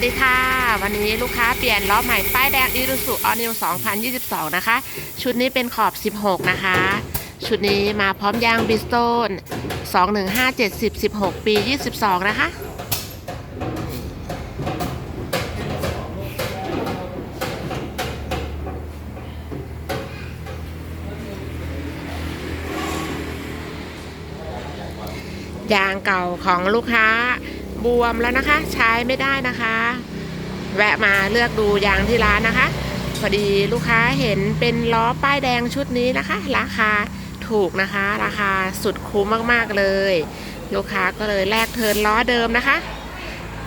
วัสดีค่ะ วันนี้ลูกค้าเปลี่ยนล้อใหม่ป้ายแดงอี u ู u ออนิว2022 นะคะ ชุดนี้เป็นขอบ 16 นะคะ ชุดนี้มาพร้อมยางบิสโตน21570 16 ปี 22 นะคะ ยางเก่าของลูกค้า บวมแล้วนะคะ ใช้ไม่ได้นะคะ แวะมาเลือกดูยางที่ร้านนะคะ พอดีลูกค้าเห็นเป็นล้อป้ายแดงชุดนี้นะคะ ราคาถูกนะคะ ราคาสุดคุ้มมากๆเลย ลูกค้าก็เลยแลกเทิร์นล้อเดิมนะคะ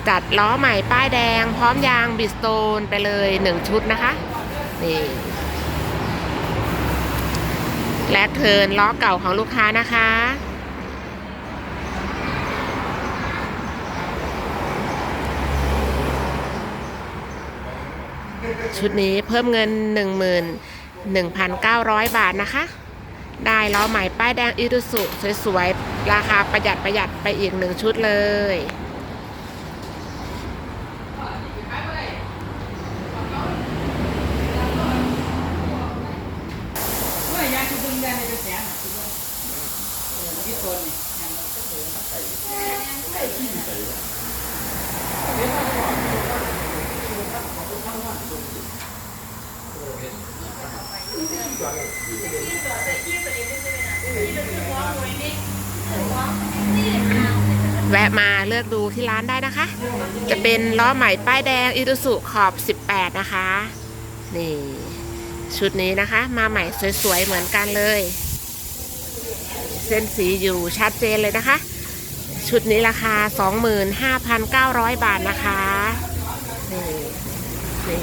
จัดล้อใหม่ป้ายแดง พร้อมยางบิสโตนไปเลย1ชุดนะคะนี่แลกเทิร์นล้อเก่าของลูกค้านะคะ ชุดนี้เพิ่มเงิน 11,900 บาทนะคะ ได้ล้อใหม่ป้ายแดงอิรุสุสวยๆ ราคาประหยัดประหยัดไปอีกหนึ่งชุดเลย เมื่อยางคือดึงแดงในกระแสน่ะคือว่าเออที่ตัวนี่ยางมันก็เหลือ แวะมาเลือกดูที่ร้านได้นะคะ จะเป็นล้อใหม่ป้ายแดงอิรุสุขอบ 18 นะคะ นี่ ชุดนี้นะคะ มาใหม่สวยๆ เหมือนกันเลย เส้นสีอยู่ชัดเจนเลยนะคะ ชุดนี้ราคา 25,900 บาทนะคะ นี่นี่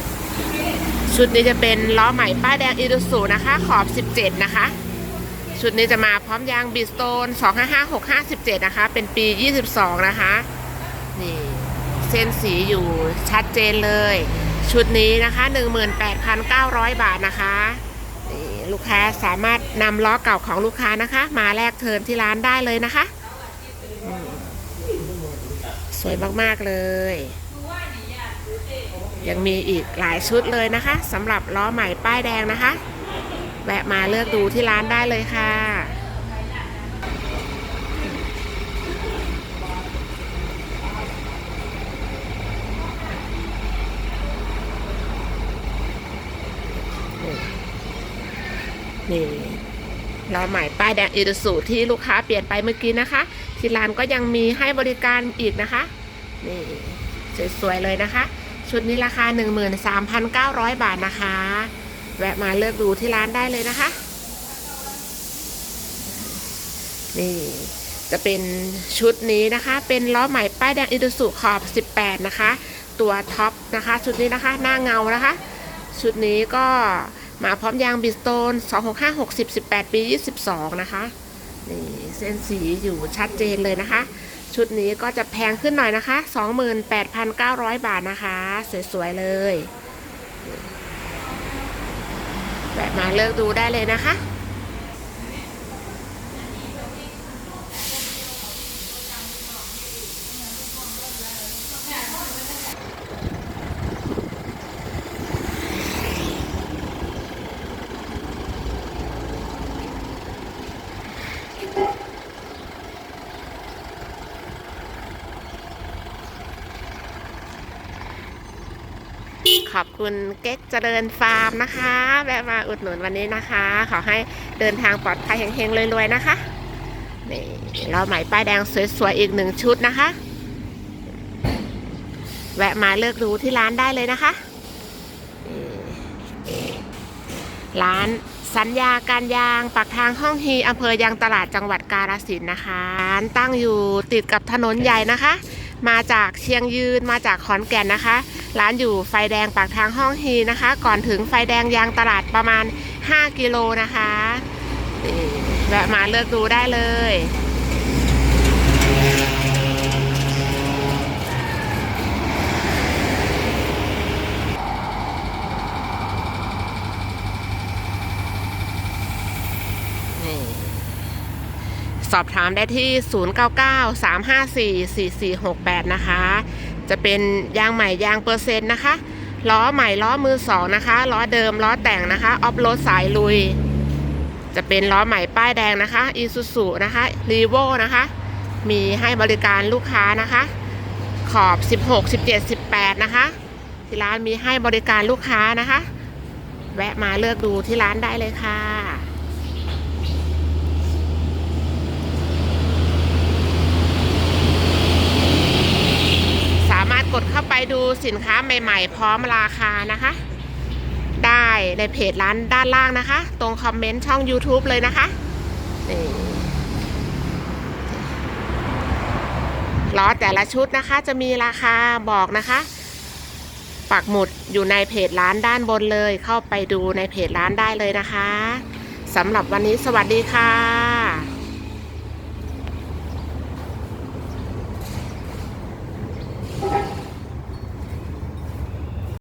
ชุดนี้จะเป็นล้อใหม่ป้ายแดงอิรุสุนะคะ ขอบ 17 นะคะ ชุดนี้จะมาพร้อมยางบิสโตน255657 นะคะ เป็นปี 22 นะคะ นี่เส้นสีอยู่ชัดเจนเลย ชุดนี้นะคะ 18,900 บาทนะคะนี่ลูกค้าสามารถนำล้อเก่าของลูกค้านะคะ มาแลกเทินที่ร้านได้เลยนะคะ สวยมาก ๆ เลย ยังมีอีกหลายชุดเลยนะคะสำหรับล้อใหม่ป้ายแดงนะคะ แวะมาเลือกดูที่ร้านได้เลยค่ะ นี่ล้อใหม่ป้ายแดงอีดูสูที่ลูกค้าเปลี่ยนไปเมื่อกี้นะคะ ที่ร้านก็ยังมีให้บริการอีกนะคะ นี่สวยๆเลยนะคะ ชุดนี้ราคา 13,900 บาทนะคะ แวะมาเลือกดูที่ร้านได้เลยนะคะ นี่จะเป็นชุดนี้นะคะ เป็นล้อใหม่ป้ายแดงอิดูสุขอบ 18 นะคะ ตัวท็อปนะคะ ชุดนี้นะคะ หน้าเงานะคะ ชุดนี้ก็มาพร้อมยางบิสโตน 265 60 18 ปี 22 นะคะ นี่เส้นสีอยู่ชัดเจนเลยนะคะ ชุดนี้ก็จะแพงขึ้นหน่อยนะคะ 28,900 บาทนะคะ สวย ๆ เลย มาเลือกดูได้เลยนะคะ ขอบคุณเก๊กเจริญฟาร์มนะคะแวะมาอุดหนุนวันนี้นะคะ ขอให้เดินทางปลอดภัยเฮงๆรวยๆนะคะนี่เราหม่ป้ายแดงสวยๆอีกหนึ่งชุดนะคะ แวะมาเลือกดูที่ร้านได้เลยนะคะ ร้านสัญญาการยางปากทางห้องฮีอำเภอยางตลาดจังหวัดกาฬสินนะคะร้านตั้งอยู่ติดกับถนนใหญ่นะคะ มาจากเชียงยืนมาจากขอนแก่นนะคะ ร้านอยู่ไฟแดงปากทางห้องฮีนะคะ ก่อนถึงไฟแดงยางตลาดประมาณ 5 กิโลนะคะแวะมาเลือกดูได้เลย สอบถามได้ที่ 099 354 4468 นะคะ จะเป็นยางใหม่ยางเปอร์เซ็นต์นะคะล้อใหม่ล้อมือสองนะคะล้อเดิมล้อแต่งนะคะออฟโรดสายลุย จะเป็นล้อใหม่ป้ายแดงนะคะอีซูซูนะคะรีโวนะคะ มีให้บริการลูกค้านะคะ ขอบ 16 17 18 นะคะ ที่ร้านมีให้บริการลูกค้านะคะ แวะมาเลือกดูที่ร้านได้เลยค่ะ สามารถก ดเข้าไปดูสินค้าใหม่ ๆ พร้อมราคานะคะ ได้ในเพจร้านด้านล่างนะคะ ตรงคอมเมนต์ช่อง YouTube เลยนะคะนี่ล้อแต่ละชุดนะคะจะมีราคาบอกนะคะปักหมุดอยู่ในเพจร้านด้านบนเลย เข้าไปดูในเพจร้านได้เลยนะคะสำหรับวันนี้สวัสดีค่ะ